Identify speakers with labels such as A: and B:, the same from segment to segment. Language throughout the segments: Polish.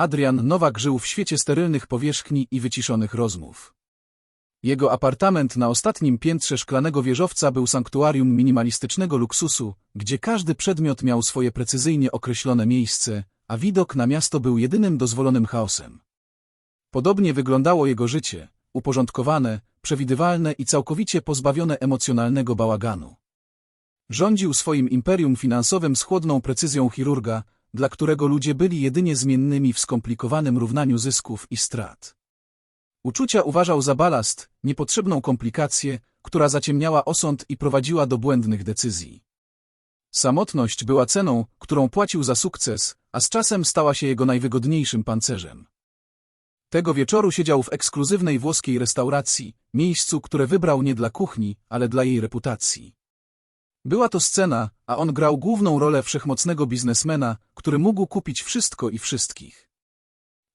A: Adrian Nowak żył w świecie sterylnych powierzchni i wyciszonych rozmów. Jego apartament na ostatnim piętrze szklanego wieżowca był sanktuarium minimalistycznego luksusu, gdzie każdy przedmiot miał swoje precyzyjnie określone miejsce, a widok na miasto był jedynym dozwolonym chaosem. Podobnie wyglądało jego życie, uporządkowane, przewidywalne i całkowicie pozbawione emocjonalnego bałaganu. Rządził swoim imperium finansowym z chłodną precyzją chirurga, dla którego ludzie byli jedynie zmiennymi w skomplikowanym równaniu zysków i strat. Uczucia uważał za balast, niepotrzebną komplikację, która zaciemniała osąd i prowadziła do błędnych decyzji. Samotność była ceną, którą płacił za sukces, a z czasem stała się jego najwygodniejszym pancerzem. Tego wieczoru siedział w ekskluzywnej włoskiej restauracji, miejscu, które wybrał nie dla kuchni, ale dla jej reputacji. Była to scena, a on grał główną rolę wszechmocnego biznesmena, który mógł kupić wszystko i wszystkich.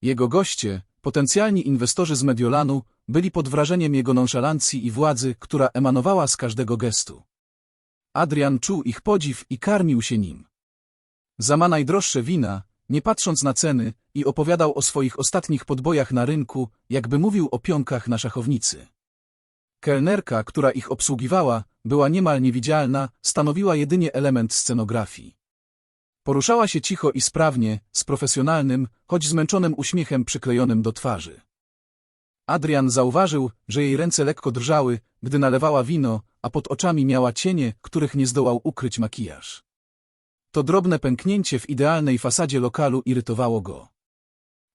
A: Jego goście, potencjalni inwestorzy z Mediolanu, byli pod wrażeniem jego nonszalancji i władzy, która emanowała z każdego gestu. Adrian czuł ich podziw i karmił się nim. Za ma najdroższe wina, nie patrząc na ceny, i opowiadał o swoich ostatnich podbojach na rynku, jakby mówił o pionkach na szachownicy. Kelnerka, która ich obsługiwała, była niemal niewidzialna, stanowiła jedynie element scenografii. Poruszała się cicho i sprawnie, z profesjonalnym, choć zmęczonym uśmiechem przyklejonym do twarzy. Adrian zauważył, że jej ręce lekko drżały, gdy nalewała wino, a pod oczami miała cienie, których nie zdołał ukryć makijaż. To drobne pęknięcie w idealnej fasadzie lokalu irytowało go.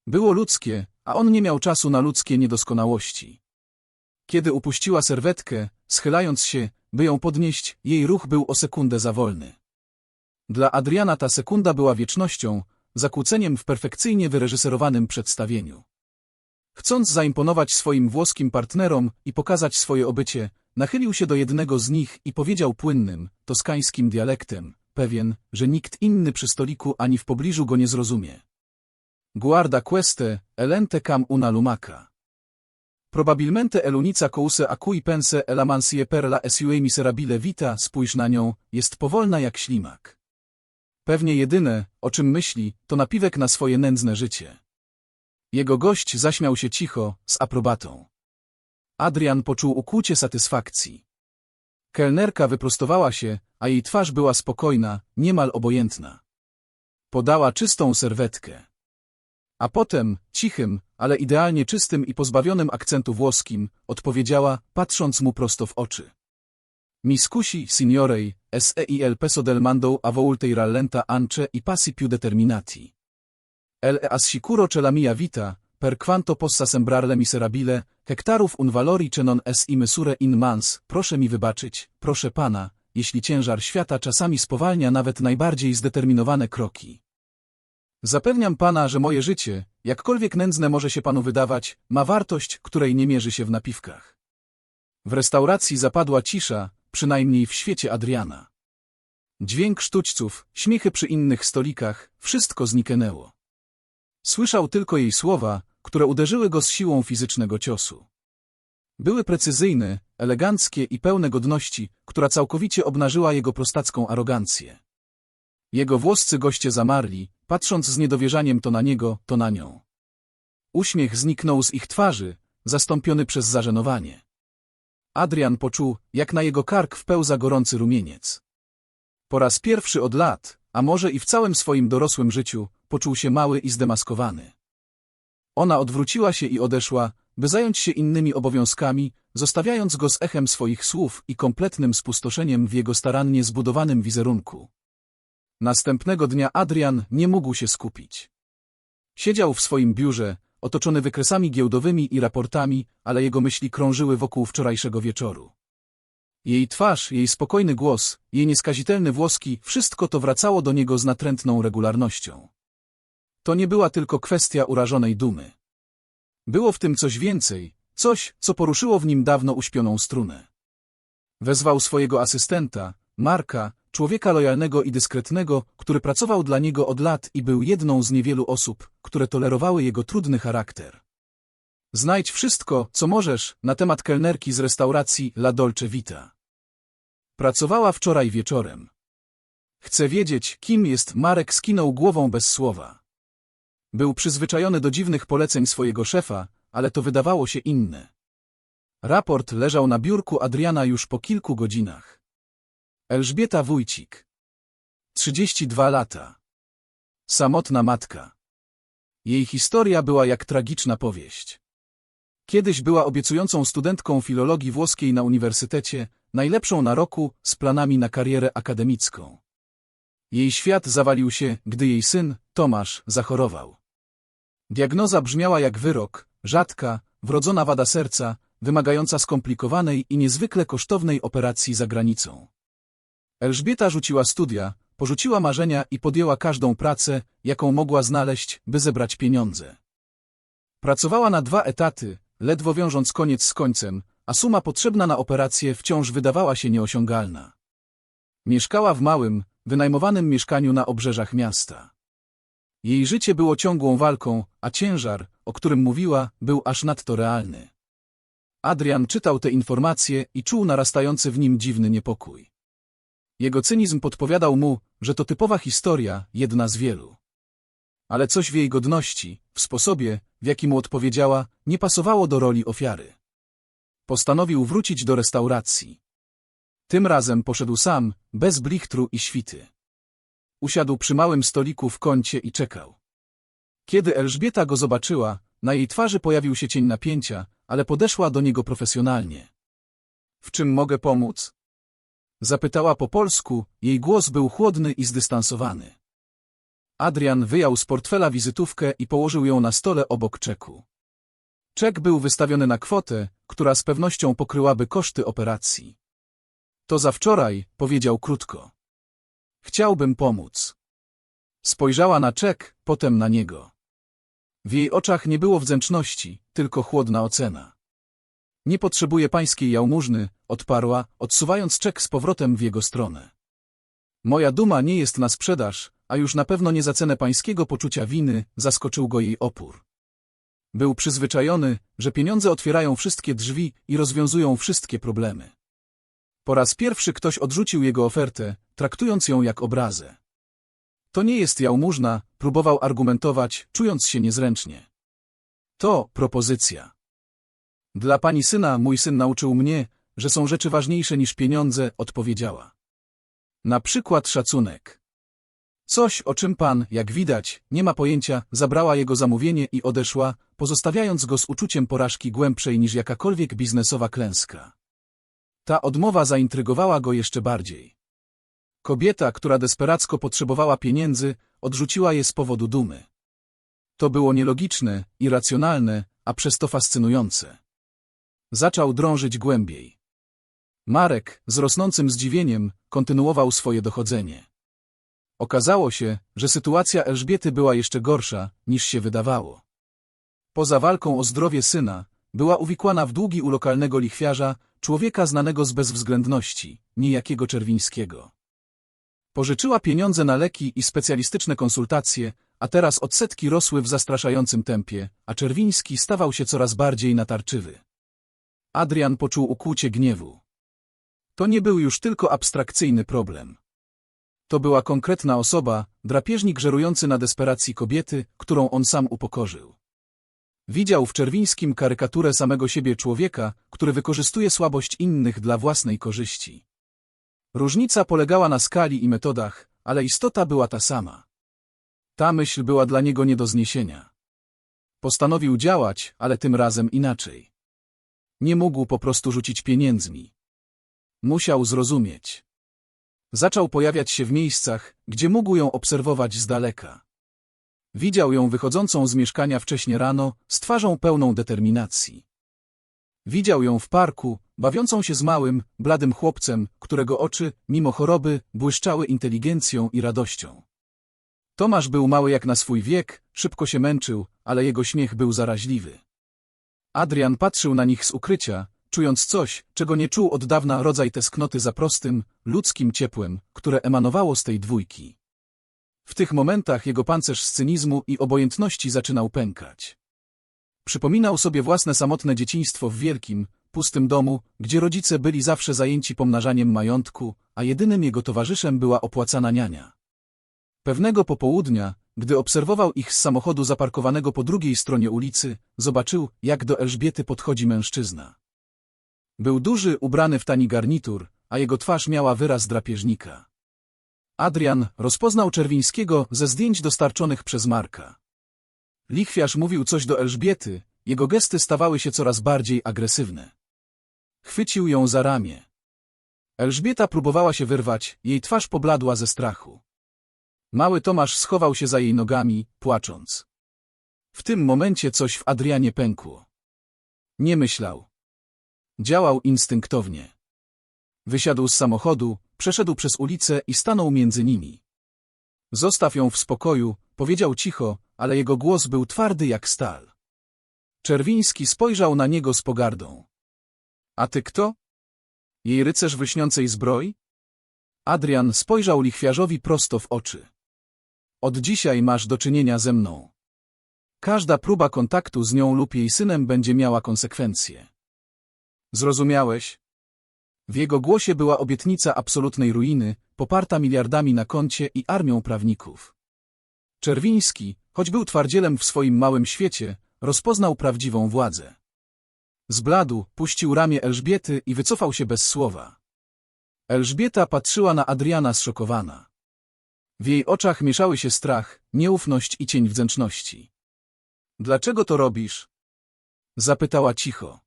A: Było ludzkie, a on nie miał czasu na ludzkie niedoskonałości. Kiedy upuściła serwetkę, schylając się, by ją podnieść, jej ruch był o sekundę za wolny. Dla Adriana ta sekunda była wiecznością, zakłóceniem w perfekcyjnie wyreżyserowanym przedstawieniu. Chcąc zaimponować swoim włoskim partnerom i pokazać swoje obycie, nachylił się do jednego z nich i powiedział płynnym, toskańskim dialektem, pewien, że nikt inny przy stoliku ani w pobliżu go nie zrozumie. Guarda queste, elente cam una lumaca. Probabilmente elunica couse acui pense elamansie per la sua miserabile vita, spójrz na nią, jest powolna jak ślimak. Pewnie jedyne, o czym myśli, to napiwek na swoje nędzne życie. Jego gość zaśmiał się cicho, z aprobatą. Adrian poczuł ukłucie satysfakcji. Kelnerka wyprostowała się, a jej twarz była spokojna, niemal obojętna. Podała czystą serwetkę. A potem, cichym, ale idealnie czystym i pozbawionym akcentu włoskim, odpowiedziała, patrząc mu prosto w oczy. Mi scusi, signorei, se il peso del mando a volte rallenta ance i passi più determinati. El e assicuro che la mia vita, per quanto possa sembrarle miserabile, hektarów un valori che non es imesure in mans, proszę mi wybaczyć, proszę pana, jeśli ciężar świata czasami spowalnia nawet najbardziej zdeterminowane kroki. Zapewniam pana, że moje życie, jakkolwiek nędzne może się panu wydawać, ma wartość, której nie mierzy się w napiwkach. W restauracji zapadła cisza, przynajmniej w świecie Adriana. Dźwięk sztućców, śmiechy przy innych stolikach, wszystko zniknęło. Słyszał tylko jej słowa, które uderzyły go z siłą fizycznego ciosu. Były precyzyjne, eleganckie i pełne godności, która całkowicie obnażyła jego prostacką arogancję. Jego włoscy goście zamarli, patrząc z niedowierzaniem to na niego, to na nią. Uśmiech zniknął z ich twarzy, zastąpiony przez zażenowanie. Adrian poczuł, jak na jego kark wpełza gorący rumieniec. Po raz pierwszy od lat, a może i w całym swoim dorosłym życiu, poczuł się mały i zdemaskowany. Ona odwróciła się i odeszła, by zająć się innymi obowiązkami, zostawiając go z echem swoich słów i kompletnym spustoszeniem w jego starannie zbudowanym wizerunku. Następnego dnia Adrian nie mógł się skupić. Siedział w swoim biurze, otoczony wykresami giełdowymi i raportami, ale jego myśli krążyły wokół wczorajszego wieczoru. Jej twarz, jej spokojny głos, jej nieskazitelny włoski, wszystko to wracało do niego z natrętną regularnością. To nie była tylko kwestia urażonej dumy. Było w tym coś więcej, coś, co poruszyło w nim dawno uśpioną strunę. Wezwał swojego asystenta, Marka, człowieka lojalnego i dyskretnego, który pracował dla niego od lat i był jedną z niewielu osób, które tolerowały jego trudny charakter. Znajdź wszystko, co możesz, na temat kelnerki z restauracji La Dolce Vita. Pracowała wczoraj wieczorem. Chcę wiedzieć, kim jest Marek skinął głową bez słowa. Był przyzwyczajony do dziwnych poleceń swojego szefa, ale to wydawało się inne. Raport leżał na biurku Adriana już po kilku godzinach. Elżbieta Wójcik. 32 lata. Samotna matka. Jej historia była jak tragiczna powieść. Kiedyś była obiecującą studentką filologii włoskiej na uniwersytecie, najlepszą na roku, z planami na karierę akademicką. Jej świat zawalił się, gdy jej syn, Tomasz, zachorował. Diagnoza brzmiała jak wyrok, rzadka, wrodzona wada serca, wymagająca skomplikowanej i niezwykle kosztownej operacji za granicą. Elżbieta rzuciła studia, porzuciła marzenia i podjęła każdą pracę, jaką mogła znaleźć, by zebrać pieniądze. Pracowała na dwa etaty, ledwo wiążąc koniec z końcem, a suma potrzebna na operację wciąż wydawała się nieosiągalna. Mieszkała w małym, wynajmowanym mieszkaniu na obrzeżach miasta. Jej życie było ciągłą walką, a ciężar, o którym mówiła, był aż nadto realny. Adrian czytał te informacje i czuł narastający w nim dziwny niepokój. Jego cynizm podpowiadał mu, że to typowa historia, jedna z wielu. Ale coś w jej godności, w sposobie, w jaki mu odpowiedziała, nie pasowało do roli ofiary. Postanowił wrócić do restauracji. Tym razem poszedł sam, bez blichtru i świty. Usiadł przy małym stoliku w kącie i czekał. Kiedy Elżbieta go zobaczyła, na jej twarzy pojawił się cień napięcia, ale podeszła do niego profesjonalnie. W czym mogę pomóc? Zapytała po polsku, jej głos był chłodny i zdystansowany. Adrian wyjął z portfela wizytówkę i położył ją na stole obok czeku. Czek był wystawiony na kwotę, która z pewnością pokryłaby koszty operacji. To za wczoraj, powiedział krótko. Chciałbym pomóc. Spojrzała na czek, potem na niego. W jej oczach nie było wdzięczności, tylko chłodna ocena. Nie potrzebuję pańskiej jałmużny, odparła, odsuwając czek z powrotem w jego stronę. Moja duma nie jest na sprzedaż, a już na pewno nie za cenę pańskiego poczucia winy, zaskoczył go jej opór. Był przyzwyczajony, że pieniądze otwierają wszystkie drzwi i rozwiązują wszystkie problemy. Po raz pierwszy ktoś odrzucił jego ofertę, traktując ją jak obrazę. To nie jest jałmużna, próbował argumentować, czując się niezręcznie. To propozycja. Dla pani syna mój syn nauczył mnie, że są rzeczy ważniejsze niż pieniądze, odpowiedziała. Na przykład szacunek. Coś, o czym pan, jak widać, nie ma pojęcia, zabrała jego zamówienie i odeszła, pozostawiając go z uczuciem porażki głębszej niż jakakolwiek biznesowa klęska. Ta odmowa zaintrygowała go jeszcze bardziej. Kobieta, która desperacko potrzebowała pieniędzy, odrzuciła je z powodu dumy. To było nielogiczne, irracjonalne, a przez to fascynujące. Zaczął drążyć głębiej. Marek, z rosnącym zdziwieniem, kontynuował swoje dochodzenie. Okazało się, że sytuacja Elżbiety była jeszcze gorsza, niż się wydawało. Poza walką o zdrowie syna, była uwikłana w długi u lokalnego lichwiarza, człowieka znanego z bezwzględności, niejakiego Czerwińskiego. Pożyczyła pieniądze na leki i specjalistyczne konsultacje, a teraz odsetki rosły w zastraszającym tempie, a Czerwiński stawał się coraz bardziej natarczywy. Adrian poczuł ukłucie gniewu. To nie był już tylko abstrakcyjny problem. To była konkretna osoba, drapieżnik żerujący na desperacji kobiety, którą on sam upokorzył. Widział w Czerwińskim karykaturę samego siebie człowieka, który wykorzystuje słabość innych dla własnej korzyści. Różnica polegała na skali i metodach, ale istota była ta sama. Ta myśl była dla niego nie do zniesienia. Postanowił działać, ale tym razem inaczej. Nie mógł po prostu rzucić pieniędzmi. Musiał zrozumieć. Zaczął pojawiać się w miejscach, gdzie mógł ją obserwować z daleka. Widział ją wychodzącą z mieszkania wcześnie rano, z twarzą pełną determinacji. Widział ją w parku, bawiącą się z małym, bladym chłopcem, którego oczy, mimo choroby, błyszczały inteligencją i radością. Tomasz był mały jak na swój wiek, szybko się męczył, ale jego śmiech był zaraźliwy. Adrian patrzył na nich z ukrycia, czując coś, czego nie czuł od dawna rodzaj tesknoty za prostym, ludzkim ciepłem, które emanowało z tej dwójki. W tych momentach jego pancerz z cynizmu i obojętności zaczynał pękać. Przypominał sobie własne samotne dzieciństwo w wielkim, pustym domu, gdzie rodzice byli zawsze zajęci pomnażaniem majątku, a jedynym jego towarzyszem była opłacana niania. Pewnego popołudnia, Gdy obserwował ich z samochodu zaparkowanego po drugiej stronie ulicy, zobaczył, jak do Elżbiety podchodzi mężczyzna. Był duży, ubrany w tani garnitur, a jego twarz miała wyraz drapieżnika. Adrian rozpoznał Czerwińskiego ze zdjęć dostarczonych przez Marka. Lichwiarz mówił coś do Elżbiety, jego gesty stawały się coraz bardziej agresywne. Chwycił ją za ramię. Elżbieta próbowała się wyrwać, jej twarz pobladła ze strachu. Mały Tomasz schował się za jej nogami, płacząc. W tym momencie coś w Adrianie pękło. Nie myślał. Działał instynktownie. Wysiadł z samochodu, przeszedł przez ulicę i stanął między nimi. Zostaw ją w spokoju, powiedział cicho, ale jego głos był twardy jak stal. Czerwiński spojrzał na niego z pogardą. A ty kto? Jej rycerz w lśniącej zbroi? Adrian spojrzał lichwiarzowi prosto w oczy. Od dzisiaj masz do czynienia ze mną. Każda próba kontaktu z nią lub jej synem będzie miała konsekwencje. Zrozumiałeś? W jego głosie była obietnica absolutnej ruiny, poparta miliardami na koncie i armią prawników. Czerwiński, choć był twardzielem w swoim małym świecie, rozpoznał prawdziwą władzę. Zbladł, puścił ramię Elżbiety i wycofał się bez słowa. Elżbieta patrzyła na Adriana zszokowana. W jej oczach mieszały się strach, nieufność i cień wdzięczności. Dlaczego to robisz? Zapytała cicho.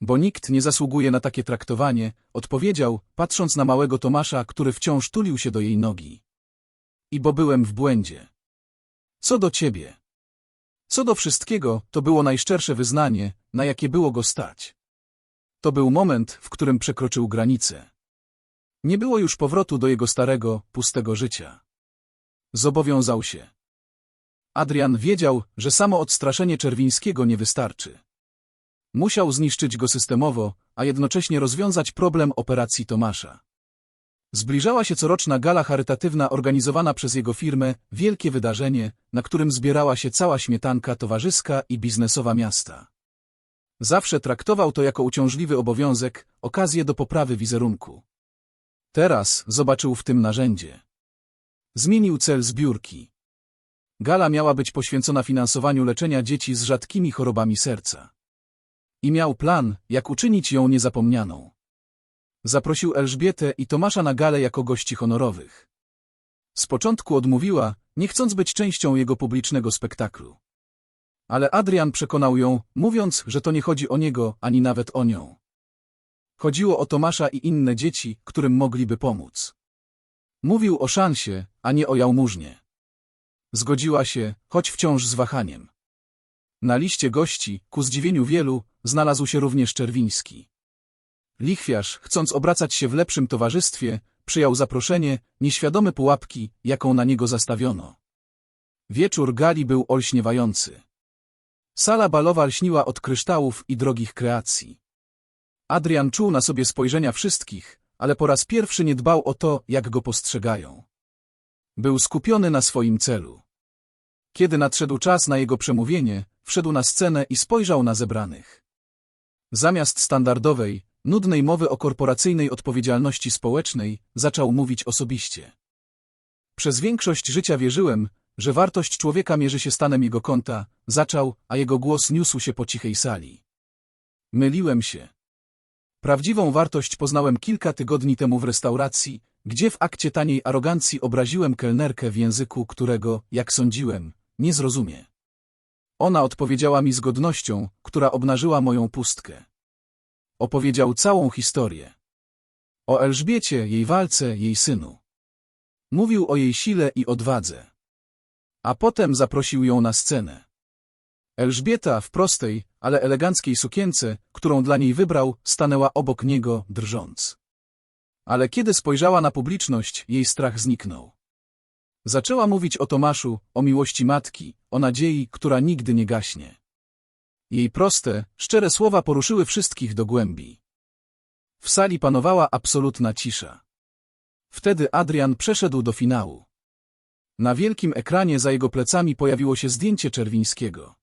A: Bo nikt nie zasługuje na takie traktowanie, odpowiedział, patrząc na małego Tomasza, który wciąż tulił się do jej nogi. I bo byłem w błędzie. Co do ciebie. Co do wszystkiego, to było najszczersze wyznanie, na jakie było go stać. To był moment, w którym przekroczył granicę. Nie było już powrotu do jego starego, pustego życia. Zobowiązał się. Adrian wiedział, że samo odstraszenie Czerwińskiego nie wystarczy. Musiał zniszczyć go systemowo, a jednocześnie rozwiązać problem operacji Tomasza. Zbliżała się coroczna gala charytatywna organizowana przez jego firmę, wielkie wydarzenie, na którym zbierała się cała śmietanka towarzyska i biznesowa miasta. Zawsze traktował to jako uciążliwy obowiązek, okazję do poprawy wizerunku. Teraz zobaczył w tym narzędzie. Zmienił cel zbiórki. Gala miała być poświęcona finansowaniu leczenia dzieci z rzadkimi chorobami serca. I miał plan, jak uczynić ją niezapomnianą. Zaprosił Elżbietę i Tomasza na galę jako gości honorowych. Z początku odmówiła, nie chcąc być częścią jego publicznego spektaklu. Ale Adrian przekonał ją, mówiąc, że to nie chodzi o niego, ani nawet o nią. Chodziło o Tomasza i inne dzieci, którym mogliby pomóc. Mówił o szansie, a nie o jałmużnie. Zgodziła się, choć wciąż z wahaniem. Na liście gości, ku zdziwieniu wielu, znalazł się również Czerwiński. Lichwiarz, chcąc obracać się w lepszym towarzystwie, przyjął zaproszenie, nieświadomy pułapki, jaką na niego zastawiono. Wieczór gali był olśniewający. Sala balowa lśniła od kryształów i drogich kreacji. Adrian czuł na sobie spojrzenia wszystkich, ale po raz pierwszy nie dbał o to, jak go postrzegają. Był skupiony na swoim celu. Kiedy nadszedł czas na jego przemówienie, wszedł na scenę i spojrzał na zebranych. Zamiast standardowej, nudnej mowy o korporacyjnej odpowiedzialności społecznej, zaczął mówić osobiście. Przez większość życia wierzyłem, że wartość człowieka mierzy się stanem jego konta, zaczął, a jego głos niósł się po cichej sali. Myliłem się. Prawdziwą wartość poznałem kilka tygodni temu w restauracji, gdzie w akcie taniej arogancji obraziłem kelnerkę w języku, którego, jak sądziłem, nie zrozumie. Ona odpowiedziała mi z godnością, która obnażyła moją pustkę. Opowiedział całą historię. O Elżbiecie, jej walce, jej synu. Mówił o jej sile i odwadze. A potem zaprosił ją na scenę. Elżbieta w prostej, ale eleganckiej sukience, którą dla niej wybrał, stanęła obok niego, drżąc. Ale kiedy spojrzała na publiczność, jej strach zniknął. Zaczęła mówić o Tomaszu, o miłości matki, o nadziei, która nigdy nie gaśnie. Jej proste, szczere słowa poruszyły wszystkich do głębi. W sali panowała absolutna cisza. Wtedy Adrian przeszedł do finału. Na wielkim ekranie za jego plecami pojawiło się zdjęcie Czerwińskiego.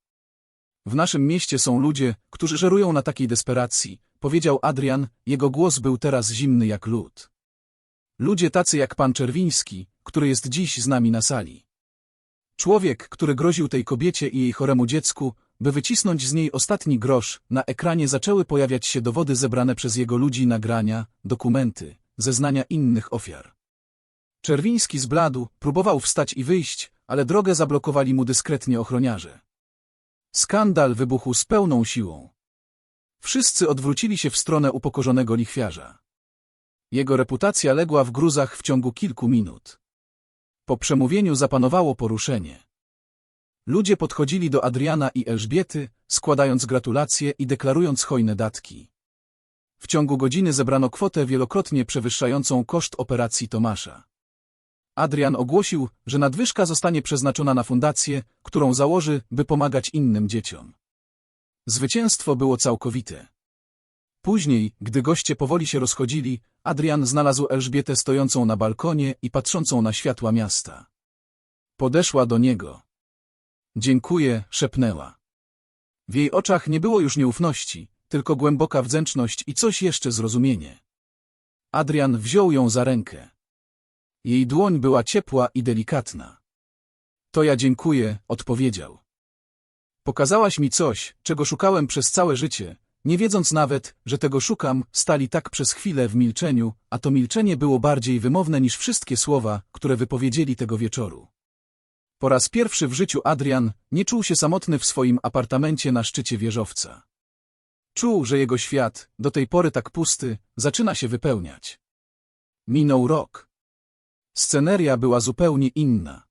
A: W naszym mieście są ludzie, którzy żerują na takiej desperacji, powiedział Adrian, jego głos był teraz zimny jak lód. Ludzie tacy jak pan Czerwiński, który jest dziś z nami na sali. Człowiek, który groził tej kobiecie i jej choremu dziecku, by wycisnąć z niej ostatni grosz, na ekranie zaczęły pojawiać się dowody zebrane przez jego ludzi, nagrania, dokumenty, zeznania innych ofiar. Czerwiński zbladł, próbował wstać i wyjść, ale drogę zablokowali mu dyskretnie ochroniarze. Skandal wybuchł z pełną siłą. Wszyscy odwrócili się w stronę upokorzonego lichwiarza. Jego reputacja legła w gruzach w ciągu kilku minut. Po przemówieniu zapanowało poruszenie. Ludzie podchodzili do Adriana i Elżbiety, składając gratulacje i deklarując hojne datki. W ciągu godziny zebrano kwotę wielokrotnie przewyższającą koszt operacji Tomasza. Adrian ogłosił, że nadwyżka zostanie przeznaczona na fundację, którą założy, by pomagać innym dzieciom. Zwycięstwo było całkowite. Później, gdy goście powoli się rozchodzili, Adrian znalazł Elżbietę stojącą na balkonie i patrzącą na światła miasta. Podeszła do niego. Dziękuję, szepnęła. W jej oczach nie było już nieufności, tylko głęboka wdzięczność i coś jeszcze zrozumienie. Adrian wziął ją za rękę. Jej dłoń była ciepła i delikatna. To ja dziękuję, odpowiedział. Pokazałaś mi coś, czego szukałem przez całe życie, nie wiedząc nawet, że tego szukam, stali tak przez chwilę w milczeniu, a to milczenie było bardziej wymowne niż wszystkie słowa, które wypowiedzieli tego wieczoru. Po raz pierwszy w życiu Adrian nie czuł się samotny w swoim apartamencie na szczycie wieżowca. Czuł, że jego świat, do tej pory tak pusty, zaczyna się wypełniać. Minął rok. Sceneria była zupełnie inna.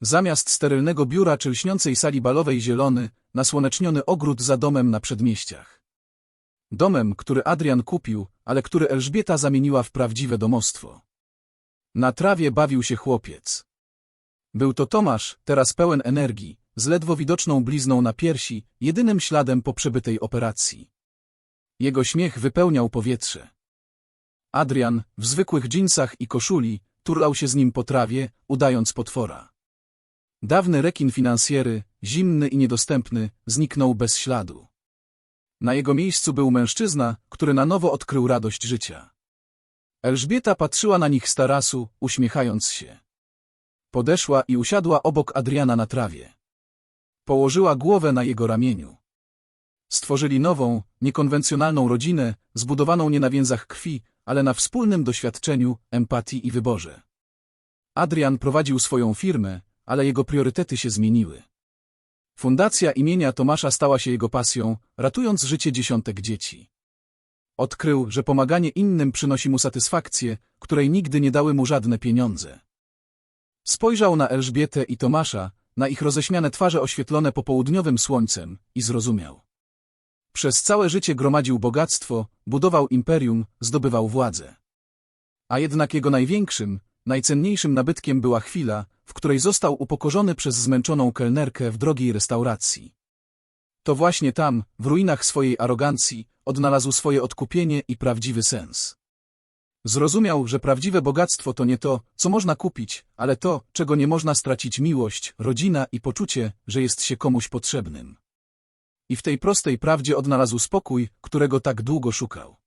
A: Zamiast sterylnego biura czy lśniącej sali balowej zielony, nasłoneczniony ogród za domem na przedmieściach. Domem, który Adrian kupił, ale który Elżbieta zamieniła w prawdziwe domostwo. Na trawie bawił się chłopiec. Był to Tomasz, teraz pełen energii, z ledwo widoczną blizną na piersi, jedynym śladem po przebytej operacji. Jego śmiech wypełniał powietrze. Adrian, w zwykłych dżinsach i koszuli, turlał się z nim po trawie, udając potwora. Dawny rekin finansjery, zimny i niedostępny, zniknął bez śladu. Na jego miejscu był mężczyzna, który na nowo odkrył radość życia. Elżbieta patrzyła na nich z tarasu, uśmiechając się. Podeszła i usiadła obok Adriana na trawie. Położyła głowę na jego ramieniu. Stworzyli nową, niekonwencjonalną rodzinę, zbudowaną nie na więzach krwi, ale na wspólnym doświadczeniu, empatii i wyborze. Adrian prowadził swoją firmę, ale jego priorytety się zmieniły. Fundacja imienia Tomasza stała się jego pasją, ratując życie dziesiątek dzieci. Odkrył, że pomaganie innym przynosi mu satysfakcję, której nigdy nie dały mu żadne pieniądze. Spojrzał na Elżbietę i Tomasza, na ich roześmiane twarze oświetlone popołudniowym słońcem i zrozumiał. Przez całe życie gromadził bogactwo, budował imperium, zdobywał władzę. A jednak jego największym, najcenniejszym nabytkiem była chwila, w której został upokorzony przez zmęczoną kelnerkę w drogiej restauracji. To właśnie tam, w ruinach swojej arogancji, odnalazł swoje odkupienie i prawdziwy sens. Zrozumiał, że prawdziwe bogactwo to nie to, co można kupić, ale to, czego nie można stracić miłość, rodzina i poczucie, że jest się komuś potrzebnym. I w tej prostej prawdzie odnalazł spokój, którego tak długo szukał.